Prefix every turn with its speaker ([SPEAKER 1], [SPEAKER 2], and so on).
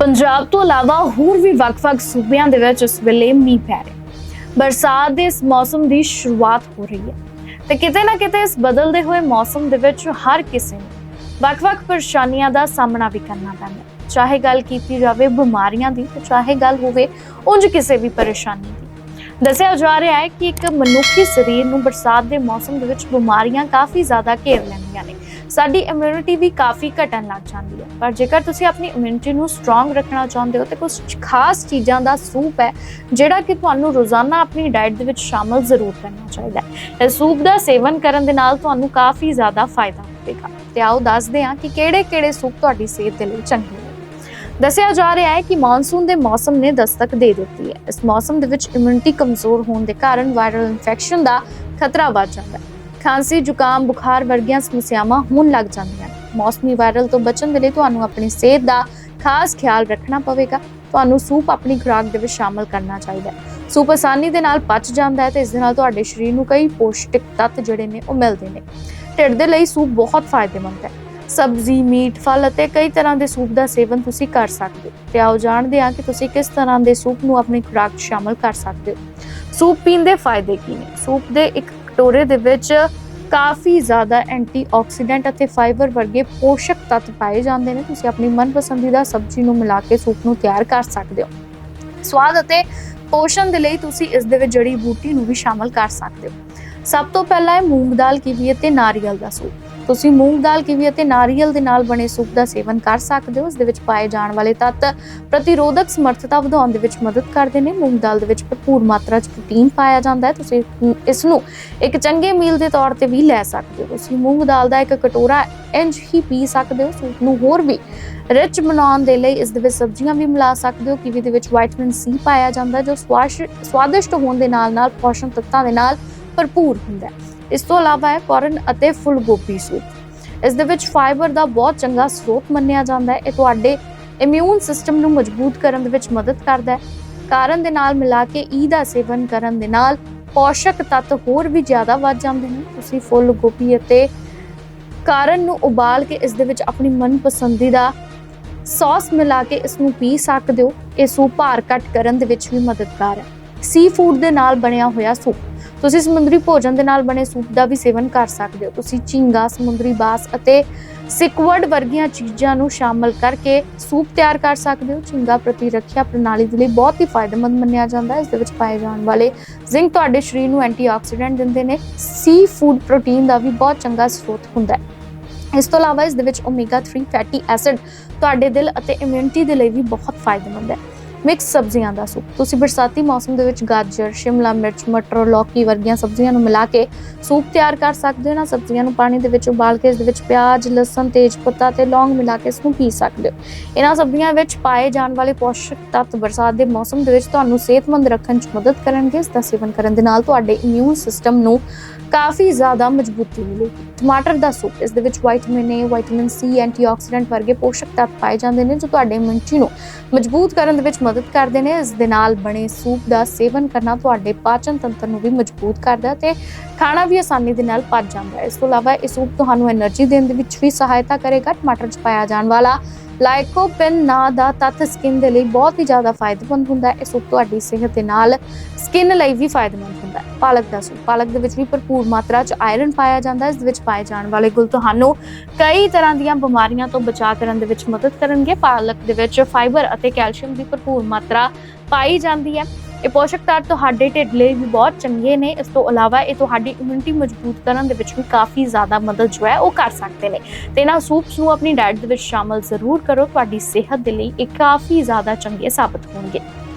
[SPEAKER 1] ਪੰਜਾਬ ਤੋਂ ਇਲਾਵਾ ਹੋਰ ਵੀ ਵੱਖ-ਵੱਖ ਸੂਬਿਆਂ ਦੇ ਵਿੱਚ ਇਸ ਵੇਲੇ ਮੀਂਹ ਪੈ ਰਿਹਾ ਬਰਸਾਤ ਦੇ ਇਸ ਮੌਸਮ ਦੀ ਸ਼ੁਰੂਆਤ ਹੋ ਰਹੀ ਹੈ ਤੇ ਕਿਤੇ ਨਾ ਕਿਤੇ ਇਸ ਬਦਲਦੇ ਹੋਏ ਮੌਸਮ ਦੇ ਵਿੱਚ ਹਰ ਕਿਸੇ ਨੂੰ ਵੱਖ-ਵੱਖ ਪਰੇਸ਼ਾਨੀਆਂ ਦਾ ਸਾਹਮਣਾ ਵੀ ਕਰਨਾ ਪੈਂਦਾ ਹੈ। ਚਾਹੇ ਗੱਲ ਕੀਤੀ ਜਾਵੇ ਬਿਮਾਰੀਆਂ ਦੀ ਤੇ ਚਾਹੇ ਗੱਲ ਹੋਵੇ ਉਂਝ ਕਿਸੇ ਵੀ ਪਰੇਸ਼ਾਨੀ ਦੀ। ਦੱਸਿਆ ਜਾ ਰਿਹਾ ਹੈ ਕਿ ਇੱਕ ਮਨੁੱਖੀ ਸਰੀਰ ਨੂੰ ਬਰਸਾਤ ਦੇ ਮੌਸਮ ਦੇ ਵਿੱਚ ਬਿਮਾਰੀਆਂ ਕਾਫੀ ਜ਼ਿਆਦਾ ਘੇਰ ਲੈਂਦੀਆਂ ਨੇ। ਸਾਡੀ ਇਮਿਊਨਿਟੀ ਵੀ ਕਾਫੀ ਘਟਣ ਲੱਗ ਜਾਂਦੀ ਹੈ। ਪਰ ਜੇਕਰ ਤੁਸੀਂ ਆਪਣੀ ਇਮਿਊਨਿਟੀ ਨੂੰ ਸਟਰੋਂਗ ਰੱਖਣਾ ਚਾਹੁੰਦੇ ਹੋ, ਤੇ ਕੁਝ ਖਾਸ ਚੀਜ਼ਾਂ ਦਾ ਸੂਪ ਹੈ, ਜਿਹੜਾ ਕਿ ਤੁਹਾਨੂੰ ਰੋਜ਼ਾਨਾ ਆਪਣੀ ਡਾਈਟ ਦੇ ਵਿੱਚ ਸ਼ਾਮਲ ਜ਼ਰੂਰ ਕਰਨਾ ਚਾਹੀਦਾ ਹੈ। ਇਸ ਸੂਪ ਦਾ ਸੇਵਨ ਕਰਨ ਦੇ ਨਾਲ ਤੁਹਾਨੂੰ ਕਾਫੀ ਜ਼ਿਆਦਾ ਫਾਇਦਾ ਹੋਵੇਗਾ। ਤੇ ਆਓ ਦੱਸਦੇ ਹਾਂ ਕਿ ਕਿਹੜੇ-ਕਿਹੜੇ ਸੂਪ ਤੁਹਾਡੀ ਸਿਹਤ ਦੇ ਲਈ ਚੰਗੇ ਦੱਸਿਆ ਜਾ ਰਿਹਾ ਹੈ ਕਿ ਮੌਨਸੂਨ ਦੇ ਮੌਸਮ ਨੇ ਦਸਤਕ ਦੇ ਦਿੱਤੀ ਹੈ। ਇਸ ਮੌਸਮ ਦੇ ਵਿੱਚ ਇਮਿਊਨਿਟੀ ਕਮਜ਼ੋਰ ਹੋਣ ਦੇ ਕਾਰਨ ਵਾਇਰਲ ਇਨਫੈਕਸ਼ਨ ਦਾ ਖਤਰਾ ਵੱਧ ਜਾਂਦਾ ਹੈ। ਖਾਂਸੀ, ਜ਼ੁਕਾਮ, ਬੁਖਾਰ ਵਰਗੀਆਂ ਸਮੱਸਿਆਵਾਂ ਹੋਣ ਲੱਗ ਜਾਂਦੀਆਂ ਨੇ। ਮੌਸਮੀ ਵਾਇਰਲ ਤੋਂ ਬਚਣ ਦੇ ਲਈ ਤੁਹਾਨੂੰ ਆਪਣੀ ਸਿਹਤ ਦਾ ਖਾਸ ਖਿਆਲ ਰੱਖਣਾ ਪਵੇਗਾ। ਤੁਹਾਨੂੰ ਸੂਪ ਆਪਣੀ ਖੁਰਾਕ ਦੇ ਵਿੱਚ ਸ਼ਾਮਲ ਕਰਨਾ ਚਾਹੀਦਾ ਹੈ। ਸੂਪ ਆਸਾਨੀ ਦੇ ਨਾਲ ਪਚ ਜਾਂਦਾ ਹੈ ਤੇ ਇਸ ਦੇ ਨਾਲ ਤੁਹਾਡੇ ਸਰੀਰ ਨੂੰ ਕਈ ਪੋਸ਼ਟਿਕ ਤੱਤ ਜਿਹੜੇ ਨੇ ਉਹ ਮਿਲਦੇ ਨੇ। ਢਿੱਡ ਦੇ ਲਈ ਸੂਪ ਬਹੁਤ ਫਾਇਦੇਮੰਦ ਹੈ। ਸਬਜ਼ੀ, ਮੀਟ, ਫਲ ਅਤੇ ਕਈ ਤਰ੍ਹਾਂ ਦੇ ਸੂਪ ਦਾ ਸੇਵਨ ਤੁਸੀਂ ਕਰ ਸਕਦੇ ਹੋ। ਤੇ ਆਓ ਜਾਣਦੇ ਹਾਂ ਕਿ ਤੁਸੀਂ ਕਿਸ ਤਰ੍ਹਾਂ ਦੇ ਸੂਪ ਨੂੰ ਆਪਣੀ ਖੁਰਾਕ 'ਚ ਸ਼ਾਮਲ ਕਰ ਸਕਦੇ ਹੋ। ਸੂਪ ਪੀਣ ਦੇ ਫਾਇਦੇ ਕੀ ਨੇ? ਸੂਪ ਦੇ ਇੱਕ ਕਟੋਰੇ ਦੇ ਵਿੱਚ ਕਾਫੀ ਜ਼ਿਆਦਾ ਐਂਟੀਆਕਸੀਡੈਂਟ ਅਤੇ ਫਾਈਬਰ ਵਰਗੇ ਪੋਸ਼ਕ ਤੱਤ ਪਾਏ ਜਾਂਦੇ ਨੇ। ਤੁਸੀਂ ਆਪਣੀ ਮਨਪਸੰਦੀਦਾ ਸਬਜ਼ੀ ਨੂੰ ਮਿਲਾ ਕੇ ਸੂਪ ਨੂੰ ਤਿਆਰ ਕਰ ਸਕਦੇ ਹੋ। ਸਵਾਦ ਅਤੇ ਪੋਸ਼ਣ ਦੇ ਲਈ ਤੁਸੀਂ ਇਸ ਦੇ ਵਿੱਚ ਜੜੀ ਬੂਟੀ ਨੂੰ ਵੀ ਸ਼ਾਮਲ ਕਰ ਸਕਦੇ ਹੋ। ਸਭ ਤੋਂ ਪਹਿਲਾਂ ਹੈ ਮੂੰਗ ਦਾਲ ਕੀਵੀ ਅਤੇ ਨਾਰੀਅਲ ਦਾ ਸੂਪ। ਤੁਸੀਂ ਮੂੰਗ ਦਾਲ ਕਿਵੀ ਅਤੇ ਨਾਰੀਅਲ ਦੇ ਨਾਲ ਬਣੇ ਸੂਪ ਦਾ ਸੇਵਨ ਕਰ ਸਕਦੇ ਹੋ? ਇਸ ਦੇ ਵਿੱਚ ਪਾਏ ਜਾਣ ਵਾਲੇ ਤੱਤ ਪ੍ਰਤੀਰੋਧਕ ਸਮਰੱਥਾ ਵਧਾਉਣ ਦੇ ਵਿੱਚ ਮਦਦ ਕਰਦੇ ਨੇ। ਮੂੰਗ ਦਾਲ ਦੇ ਵਿੱਚ ਭਰਪੂਰ ਮਾਤਰਾ 'ਚ ਪ੍ਰੋਟੀਨ ਪਾਇਆ ਜਾਂਦਾ ਹੈ। ਤੁਸੀਂ ਇਸ ਨੂੰ ਇੱਕ ਚੰਗੇ ਮੀਲ ਦੇ ਤੌਰ ਤੇ ਵੀ ਲੈ ਸਕਦੇ ਹੋ। ਤੁਸੀਂ ਮੂੰਗ ਦਾਲ ਦਾ ਇੱਕ ਕਟੋਰਾ ਇੰਜ ਹੀ ਪੀ ਸਕਦੇ ਹੋ। ਸੂਪ ਨੂੰ ਹੋਰ ਵੀ ਰਿਚ ਬਣਾਉਣ ਦੇ ਲਈ ਇਸ ਦੇ ਵਿੱਚ ਸਬਜ਼ੀਆਂ ਵੀ ਮਿਲਾ ਸਕਦੇ ਹੋ। ਕਿਵੀ ਦੇ ਵਿੱਚ ਵਿਟਾਮਿਨ ਸੀ ਪਾਇਆ ਜਾਂਦਾ ਜੋ ਸਵਾਸ਼- ਸਵਾਦਿਸ਼ਟ ਹੋਣ ਦੇ ਨਾਲ ਨਾਲ ਪੋਸ਼ਣ ਤੱਤਾਂ ਦੇ ਨਾਲ ਭਰਪੂਰ ਹੁੰਦਾ ਹੈ। ਇਸ ਤੋਂ ਇਲਾਵਾ ਹੈ ਕੋਰਨ ਅਤੇ ਫੁੱਲ ਗੋਭੀ ਸੂਪ ਇਸ ਦੇ ਵਿੱਚ ਫਾਈਬਰ ਦਾ ਬਹੁਤ ਚੰਗਾ ਸਰੋਤ ਮੰਨਿਆ ਜਾਂਦਾ ਹੈ। ਇਹ ਤੁਹਾਡੇ ਇਮਿਊਨ ਸਿਸਟਮ ਨੂੰ ਮਜ਼ਬੂਤ ਕਰਨ ਦੇ ਵਿੱਚ ਮਦਦ ਕਰਦਾ ਹੈ। ਕਾਰਨ ਦੇ ਨਾਲ ਮਿਲਾ ਕੇ ਈ ਦਾ ਸੇਵਨ ਕਰਨ ਦੇ ਨਾਲ ਪੋਸ਼ਕ ਤੱਤ ਹੋਰ ਵੀ ਜ਼ਿਆਦਾ ਵੱਧ ਜਾਂਦੇ ਨੇ। ਤੁਸੀਂ ਫੁੱਲ ਗੋਭੀ ਅਤੇ ਕਾਰਨ ਨੂੰ ਉਬਾਲ ਕੇ ਇਸ ਦੇ ਵਿੱਚ ਆਪਣੀ ਮਨਪਸੰਦੀਦਾ ਸੌਸ ਮਿਲਾ ਕੇ ਇਸ ਨੂੰ ਪੀ ਸਕਦੇ ਹੋ। ਇਹ ਸੂਪ ਭਾਰ ਘੱਟ ਕਰਨ ਦੇ ਵਿੱਚ ਵੀ ਮਦਦਗਾਰ ਹੈ। ਸੀ ਫੂਡ ਦੇ ਨਾਲ ਬਣਿਆ ਹੋਇਆ ਸੂਪ। ਤੁਸੀਂ ਸਮੁੰਦਰੀ ਭੋਜਨ ਦੇ ਨਾਲ ਬਣੇ ਸੂਪ ਦਾ ਵੀ ਸੇਵਨ ਕਰ ਸਕਦੇ ਹੋ। ਤੁਸੀਂ ਝੀਂਗਾ, ਸਮੁੰਦਰੀ ਬਾਸ ਅਤੇ ਸਿਕਵਰਡ ਵਰਗੀਆਂ ਚੀਜ਼ਾਂ ਨੂੰ ਸ਼ਾਮਲ ਕਰਕੇ ਸੂਪ ਤਿਆਰ ਕਰ ਸਕਦੇ ਹੋ। ਝੀਂਗਾ ਪ੍ਰਤੀ ਰੱਖਿਆ ਪ੍ਰਣਾਲੀ ਦੇ ਲਈ ਬਹੁਤ ਹੀ ਫਾਇਦੇਮੰਦ ਮੰਨਿਆ ਜਾਂਦਾ ਹੈ। ਇਸ ਦੇ ਵਿੱਚ ਪਾਏ ਜਾਣ ਵਾਲੇ ਜ਼ਿੰਕ ਤੁਹਾਡੇ ਸਰੀਰ ਨੂੰ ਐਂਟੀਆਕਸੀਡੈਂਟ ਦਿੰਦੇ ਨੇ। ਸੀ ਫੂਡ ਪ੍ਰੋਟੀਨ ਦਾ ਵੀ ਬਹੁਤ ਚੰਗਾ ਸਰੋਤ ਹੁੰਦਾ ਹੈ। ਇਸ ਤੋਂ ਇਲਾਵਾ ਇਸ ਦੇ ਵਿੱਚ ਓਮੇਗਾ 3 ਫੈਟੀ ਐਸਿਡ ਤੁਹਾਡੇ ਦਿਲ ਅਤੇ ਇਮਿਊਨਿਟੀ ਦੇ ਲਈ ਵੀ ਬਹੁਤ ਫਾਇਦੇਮੰਦ ਹੈ। ਮਿਕਸ ਸਬਜ਼ੀਆਂ ਦਾ ਸੂਪ। ਤੁਸੀਂ ਬਰਸਾਤੀ ਮੌਸਮ ਦੇ ਵਿੱਚ ਗਾਜਰ, ਸ਼ਿਮਲਾ ਮਿਰਚ, ਮਟਰ, ਲੌਕੀ ਵਰਗੀਆਂ ਸਬਜ਼ੀਆਂ ਨੂੰ ਮਿਲਾ ਕੇ ਸੂਪ ਤਿਆਰ ਕਰ ਸਕਦੇ ਹੋ। ਨਾ ਸਬਜ਼ੀਆਂ ਨੂੰ ਪਾਣੀ ਦੇ ਵਿੱਚ ਉਬਾਲ ਕੇ ਇਸ ਦੇ ਵਿੱਚ ਪਿਆਜ਼, ਲਸਣ, ਤੇਜ ਪੱਤਾ ਤੇ ਲੌਂਗ ਮਿਲਾ ਕੇ ਇਸ ਨੂੰ ਪੀ ਸਕਦੇ ਹੋ। ਇਹਨਾਂ ਸਬਜ਼ੀਆਂ ਵਿੱਚ ਪਾਏ ਜਾਣ ਵਾਲੇ ਪੋਸ਼ਕ ਤੱਤ ਬਰਸਾਤ ਦੇ ਮੌਸਮ ਦੇ ਵਿੱਚ ਤੁਹਾਨੂੰ ਸਿਹਤਮੰਦ ਰੱਖਣ 'ਚ ਮਦਦ ਕਰਨਗੇ। ਇਸ ਦਾ ਸੇਵਨ ਕਰਨ ਦੇ ਨਾਲ ਤੁਹਾਡੇ ਇਮਿਊਨ ਸਿਸਟਮ ਨੂੰ ਕਾਫੀ ਜ਼ਿਆਦਾ ਮਜ਼ਬੂਤੀ ਮਿਲੇਗੀ। ਟਮਾਟਰ ਦਾ ਸੂਪ, ਇਸ ਦੇ ਵਿੱਚ vitamin A vitamin C antioxidant ਵਰਗੇ ਪੋਸ਼ਕ ਤੱਤ ਪਾਏ ਜਾਂਦੇ ਨੇ ਜੋ ਤੁਹਾਡੇ ਇਮਿਊਨਿਟੀ ਨੂੰ ਮਜ਼ਬੂਤ ਕਰਨ ਦੇ ਵਿੱਚ ਮਦਦ ਕਰਦੇ ਨੇ। ਇਸ ਦੇ ਨਾਲ ਬਣੇ ਸੂਪ ਦਾ ਸੇਵਨ ਕਰਨਾ ਤੁਹਾਡੇ ਪਾਚਨ ਤੰਤਰ ਨੂੰ ਵੀ ਮਜ਼ਬੂਤ ਕਰਦਾ ਤੇ ਖਾਣਾ ਵੀ ਆਸਾਨੀ ਦੇ ਨਾਲ ਪਚ ਜਾਂਦਾ ਹੈ। ਇਸ ਤੋਂ ਇਲਾਵਾ ਇਹ ਸੂਪ ਤੁਹਾਨੂੰ એનર્ਜੀ ਦੇਣ ਦੇ ਵਿੱਚ ਵੀ ਸਹਾਇਤਾ ਕਰੇਗਾ। ਟਮਾਟਰ ਚ ਪਾਇਆ ਜਾਣ ਵਾਲਾ ਲਾਈਕੋਪਿਨ ਨਾਂ ਦਾ ਤੱਤ ਸਕਿਨ ਦੇ ਲਈ ਬਹੁਤ ਹੀ ਜ਼ਿਆਦਾ ਫਾਇਦੇਮੰਦ ਹੁੰਦਾ ਹੈ। ਇਹ ਸੂਪ ਤੁਹਾਡੀ ਸਿਹਤ ਦੇ ਨਾਲ ਸਕਿਨ ਲਈ ਵੀ ਫਾਇਦੇਮੰਦ ਹੁੰਦਾ ਹੈ। ਪਾਲਕ ਦਾ ਸੂਪ, ਪਾਲਕ ਦੇ ਵਿੱਚ ਵੀ ਭਰਪੂਰ ਮਾਤਰਾ 'ਚ ਆਇਰਨ ਪਾਇਆ ਜਾਂਦਾ ਹੈ। ਇਸ ਦੇ ਵਿੱਚ ਪਾਏ ਜਾਣ ਵਾਲੇ ਗੁਲ ਤੁਹਾਨੂੰ ਕਈ ਤਰ੍ਹਾਂ ਦੀਆਂ ਬਿਮਾਰੀਆਂ ਤੋਂ ਬਚਾਅ ਕਰਨ ਦੇ ਵਿੱਚ ਮਦਦ ਕਰਨਗੇ। ਪਾਲਕ ਦੇ ਵਿੱਚ ਫਾਈਬਰ ਅਤੇ ਕੈਲਸ਼ੀਅਮ ਦੀ ਭਰਪੂਰ ਮਾਤਰਾ ਪਾਈ ਜਾਂਦੀ ਹੈ। ਇਹ ਪੋਸ਼ਕ ਤੱਤ ਤੁਹਾਡੇ ਢਿੱਡ ਲਈ ਵੀ ਬਹੁਤ ਚੰਗੇ ਨੇ। ਇਸ ਤੋਂ ਇਲਾਵਾ ਇਹ ਤੁਹਾਡੀ ਇਮਿਊਨਿਟੀ ਮਜ਼ਬੂਤ ਕਰਨ ਦੇ ਵਿੱਚ ਵੀ ਕਾਫੀ ਜ਼ਿਆਦਾ ਮਦਦ ਜੋ ਹੈ ਉਹ ਕਰ ਸਕਦੇ ਨੇ। ਤੇ ਇਹਨਾਂ ਸੂਪਸ ਨੂੰ ਆਪਣੀ ਡਾਈਟ ਦੇ ਵਿੱਚ ਸ਼ਾਮਲ ਜ਼ਰੂਰ ਕਰੋ। ਤੁਹਾਡੀ ਸਿਹਤ ਦੇ ਲਈ ਇਹ ਕਾਫੀ ਜ਼ਿਆਦਾ ਚੰਗੇ ਸਾਬਤ ਹੋਣਗੇ।